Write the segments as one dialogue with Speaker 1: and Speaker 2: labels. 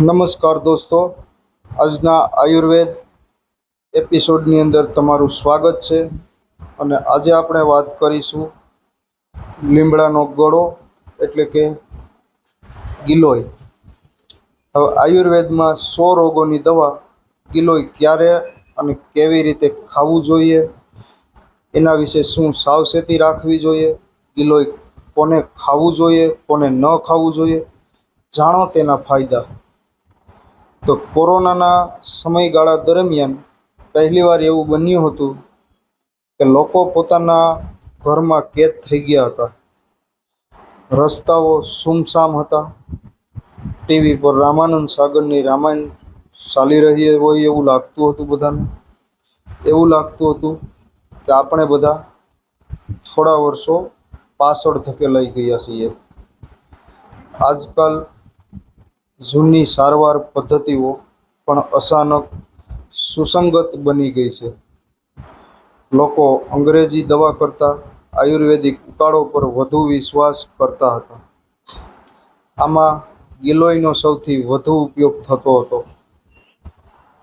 Speaker 1: નમસ્કાર દોસ્તો. આજના આયુર્વેદ એપિસોડની અંદર તમારું સ્વાગત છે. અને આજે આપણે વાત કરીશું લીમડાનો ગળો એટલે કે ગિલોય. હવે આયુર્વેદમાં સો રોગોની દવા ગિલોય ક્યારે અને કેવી રીતે ખાવું જોઈએ, એના વિશે શું સાવચેતી રાખવી જોઈએ, ગિલોય કોને ખાવું જોઈએ, કોને ન ખાવું જોઈએ, જાણો તેના ફાયદા. તો કોરોનાના સમયગાળા દરમિયાન પહેલીવાર એવું બન્યું હતું કે લોકો પોતાના ઘરમાં કેદ થઈ ગયા હતા. રસ્તાઓ સુમસામ હતા. ટીવી પર રામાનંદ સાગરની રામાયણ ચાલી રહી હોય એવું લાગતું હતું બધાને. એવું લાગતું હતું કે આપણે બધા થોડા વર્ષો પાછળ ધકેલાઈ ગયા છીએ. આજકાલ જૂની સારવાર પદ્ધતિઓ પણ અચાનક સુસંગત બની ગઈ છે. લોકો અંગ્રેજી દવા કરતાં આયુર્વેદિક ઉકાળો પર વધુ વિશ્વાસ કરતા હતા. આમાં ગિલોયનો સૌથી વધુ ઉપયોગ થતો હતો.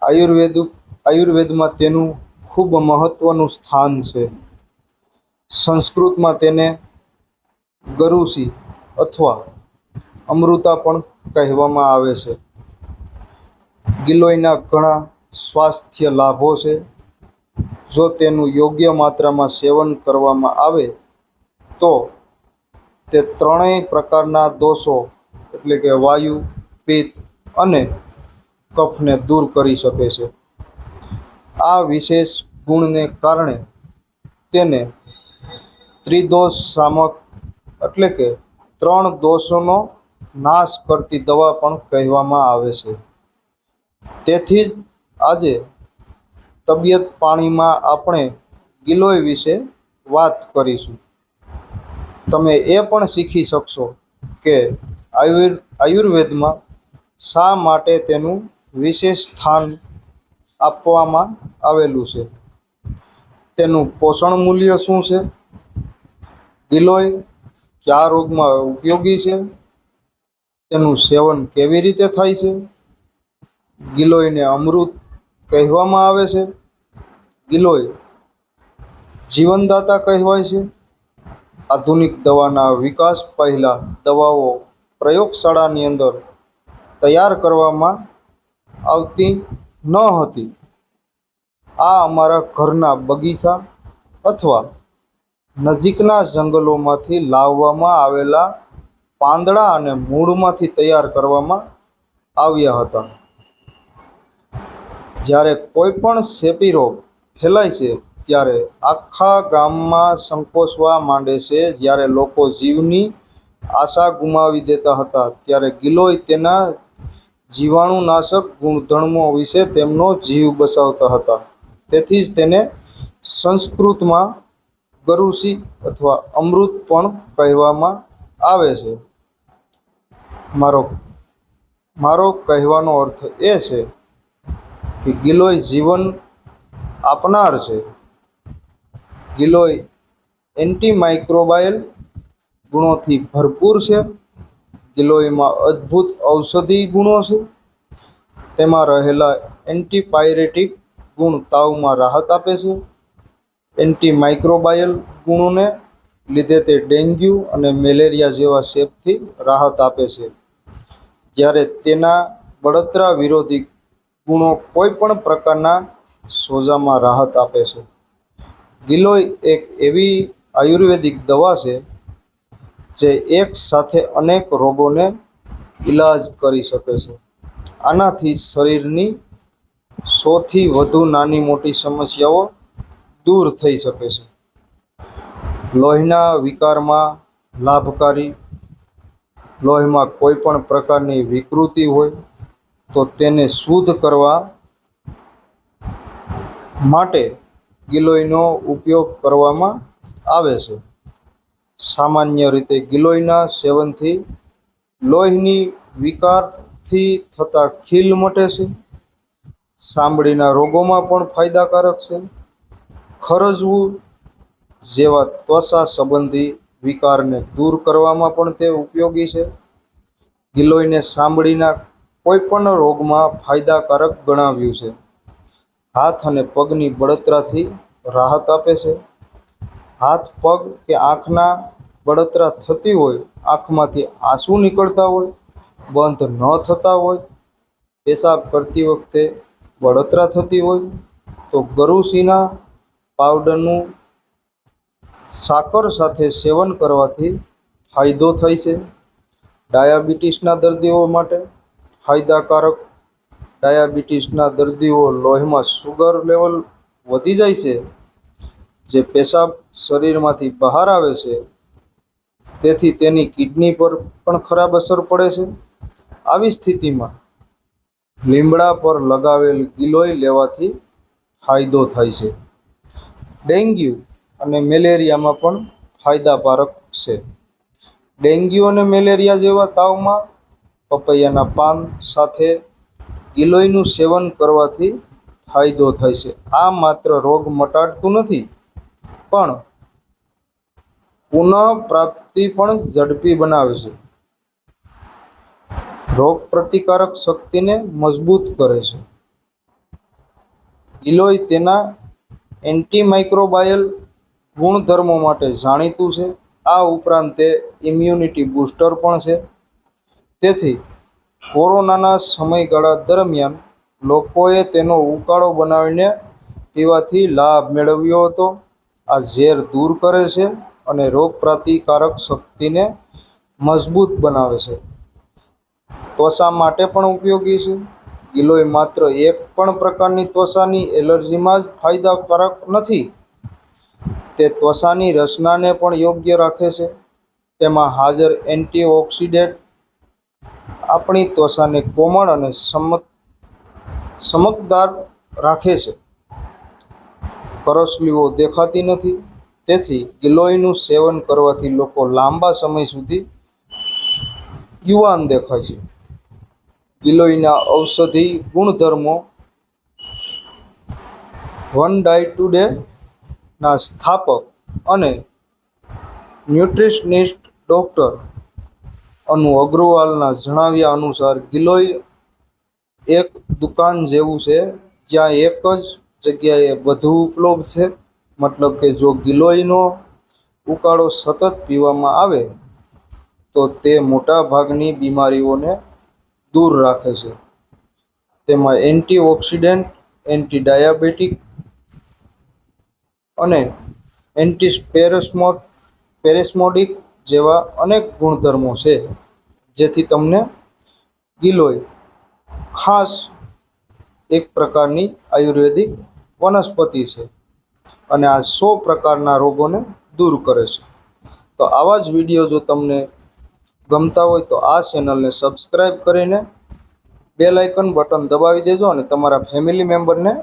Speaker 1: આયુર્વેદ આયુર્વેદમાં તેનું ખૂબ મહત્ત્વનું સ્થાન છે. સંસ્કૃતમાં તેને ગરુસી અથવા અમૃતા પણ કહેવામાં આવે છે. ગિલોયના ઘણા સ્વાસ્થ્ય લાભો છે. જો તેનું યોગ્ય માત્રામાં સેવન કરવામાં આવે, તો તે ત્રણેય પ્રકારના દોષો, એટલે કે વાયુ, પિત્ત અને કફને દૂર કરી શકે છે. આ વિશેષ ગુણને કારણે તેને ત્રિદોષ સામક, એટલે કે ત્રણ દોષોનો નાશ કરતી દવા પણ કહેવામાં આવે છે. તેથી જ આજે તબિયત પાણીમાં આપણે ગિલોય વિશે વાત કરીશું. તમે એ પણ શીખી શકશો કે આયુર્, આયુર્વેદમાં શા માટે તેનું વિશેષ સ્થાન આપવામાં આવેલું છે. તેનું પોષણ મૂલ્ય શું છે? ગિલોય કયા રોગમાં ઉપયોગી છે? તેનું સેવન કેવી રીતે થાય છે? ગિલોયને અમૃત કહેવામાં આવે છે. ગિલોય જીવનદાતા કહેવાય છે. આધુનિક દવાના વિકાસ પહેલાં દવાઓ પ્રયોગશાળાની અંદર તૈયાર કરવામાં આવતી ન હતી. આ અમારા ઘરના બગીચા અથવા નજીકના જંગલોમાંથી લાવવામાં આવેલા પાંદડા અને મૂળમાંથી તૈયાર કરવામાં આવ્યા હતા. જ્યારે કોઈ પણ ચેપી રોગ ફેલાય છે, ત્યારે આખા ગામમાં સંકોચવા માંડે છે. જ્યારે લોકો જીવની આશા ગુમાવી દેતા હતા, ત્યારે ગિલોય તેના જીવાણુનાશક ગુણધર્મો વિશે તેમનો જીવ બચાવતા હતા. તેથી જ તેને સંસ્કૃતમાં ગરુસી અથવા અમૃત પણ કહેવામાં આવે છે. મારો મારો કહેવાનો અર્થ એ છે કે ગિલોય જીવન આપનાર છે. ગિલોય એન્ટીમાઇક્રોબાયલ ગુણોથી ભરપૂર છે. ગિલોયમાં અદ્ભુત ઔષધિ ગુણો છે. તેમાં રહેલા એન્ટીપાયરેટિક ગુણ તાવમાં રાહત આપે છે. એન્ટીમાઇક્રોબાયલ ગુણોને લીધે તે ડેન્ગ્યુ અને મેલેરિયા જેવા ચેપથી રાહત આપે છે. જ્યારે તેના બળતરા વિરોધી ગુણો કોઈ પણ પ્રકારના સોજામાં રાહત આપે છે. ગિલોય એક એવી આયુર્વેદિક દવા છે જે એક સાથે અનેક રોગોને ઈલાજ કરી શકે છે. આનાથી શરીરની સૌથી વધુ નાની મોટી સમસ્યાઓ દૂર થઈ શકે છે. લોહીના વિકારમાં લાભકારી, લોહીમાં કોઈ પણ પ્રકારની વિકૃતિ હોય તો તેને શુદ્ધ કરવા માટે ગિલોયનો ઉપયોગ કરવામાં આવે છે. સામાન્ય રીતે ગિલોયના સેવનથી લોહીની વિકારથી થતા ખીલ મટે છે. સાંભળીના રોગોમાં પણ ફાયદાકારક છે. ખરજવું જેવા ત્વચા સંબંધી વિકારને દૂર કરવામાં પણ તે ઉપયોગી છે. ગિલોયને સાંભળીના કોઈપણ રોગમાં ફાયદાકારક ગણાવ્યું છે. હાથ અને પગની બળતરાથી રાહત આપે છે. હાથ, પગ કે આંખના બળતરા થતી હોય, આંખમાંથી આંસુ નીકળતા હોય, બંધ ન થતા હોય, પેશાબ કરતી વખતે બળતરા થતી હોય, તો ગરુસીના પાવડરનું સાકર સાથે સેવન કરવાથી ફાયદો થાય છે. ડાયાબિટીસના દર્દીઓ માટે ફાયદાકારક ડાયાબિટીસના દર્દીઓ લોહીમાં સુગર લેવલ વધી જાય છે. જે પેશાબ શરીરમાંથી બહાર આવે છે, તેથી તેની કિડની પર પણ ખરાબ અસર પડે છે. આવી સ્થિતિમાં લીમડા પર લગાવેલ ગિલોય લેવાથી ફાયદો થાય છે. ડેન્ગ્યુ અને મેલેરિયામાં પણ ફાયદાકારક છે. ડેન્ગ્યુ અને મેલેરિયા જેવા તાવમાં પપૈયાના પાન સાથે ગિલોયનું સેવન કરવાથી ફાયદો થાય છે. આ માત્ર રોગ મટાડતું નથી, પણ પુનઃપ્રાપ્તિ પણ ઝડપી બનાવે છે. રોગ પ્રતિકારક શક્તિને મજબૂત કરે છે. ગિલોય તેના એન્ટીમાઇક્રોબાયલ ગુણધર્મો માટે જાણીતું છે. આ ઉપરાંત તે ઇમ્યુનિટી બૂસ્ટર પણ છે. તેથી કોરોનાના સમયગાળા દરમિયાન લોકોએ તેનો ઉકાળો બનાવીને પીવાથી લાભ મેળવ્યો હતો. આ ઝેર દૂર કરે છે અને રોગ પ્રતિકારક શક્તિને મજબૂત બનાવે છે. ત્વચા માટે પણ ઉપયોગી છે. ગિલોય માત્ર એક પણ પ્રકારની ત્વચાની એલર્જીમાં જ ફાયદાકારક નથી. તે ત્વચાની રચનાને પણ યોગ્ય રાખે છે. તેમાં હાજર એન્ટીઓક્સિડેન્ટ, આપણી ત્વચાને કોમળ અને સમક ચમકદાર રાખે છે. કરસલીઓ દેખાતી નથી, તેથી ગિલોયનું સેવન કરવાથી લોકો લાંબા સમય સુધી યુવાન દેખાય છે. ગિલોયના ઔષધિ ગુણધર્મો વન ડાય ટુડે ના સ્થાપક અને ન્યુટ્રિશનિસ્ટ ડૉક્ટર અનુ અગ્રવાલના જણાવ્યા અનુસાર ગિલોય એક દુકાન જેવું છે, જ્યાં એક જ જગ્યાએ બધું ઉપલબ્ધ છે. મતલબ કે જો ગિલોયનો ઉકાળો સતત પીવામાં આવે, તો તે મોટા ભાગની બીમારીઓને દૂર રાખે છે. તેમાં એન્ટીઓક્સિડન્ટ એન્ટી ડાયાબિટીક અને એન્ટીસ્પેરસ્મો પેરેસ્મોડિક જેવા અનેક ગુણધર્મો છે, જેથી તમને ગિલોય ખાસ એક પ્રકારની આયુર્વેદિક વનસ્પતિ છે અને આ સો પ્રકારના રોગોને દૂર કરે છે. તો આવા જ વીડિયો જો તમને ગમતા હોય તો આ ચેનલને સબસ્ક્રાઈબ કરીને બેલ આઇકન બટન દબાવી દેજો અને તમારા ફેમિલી મેમ્બરને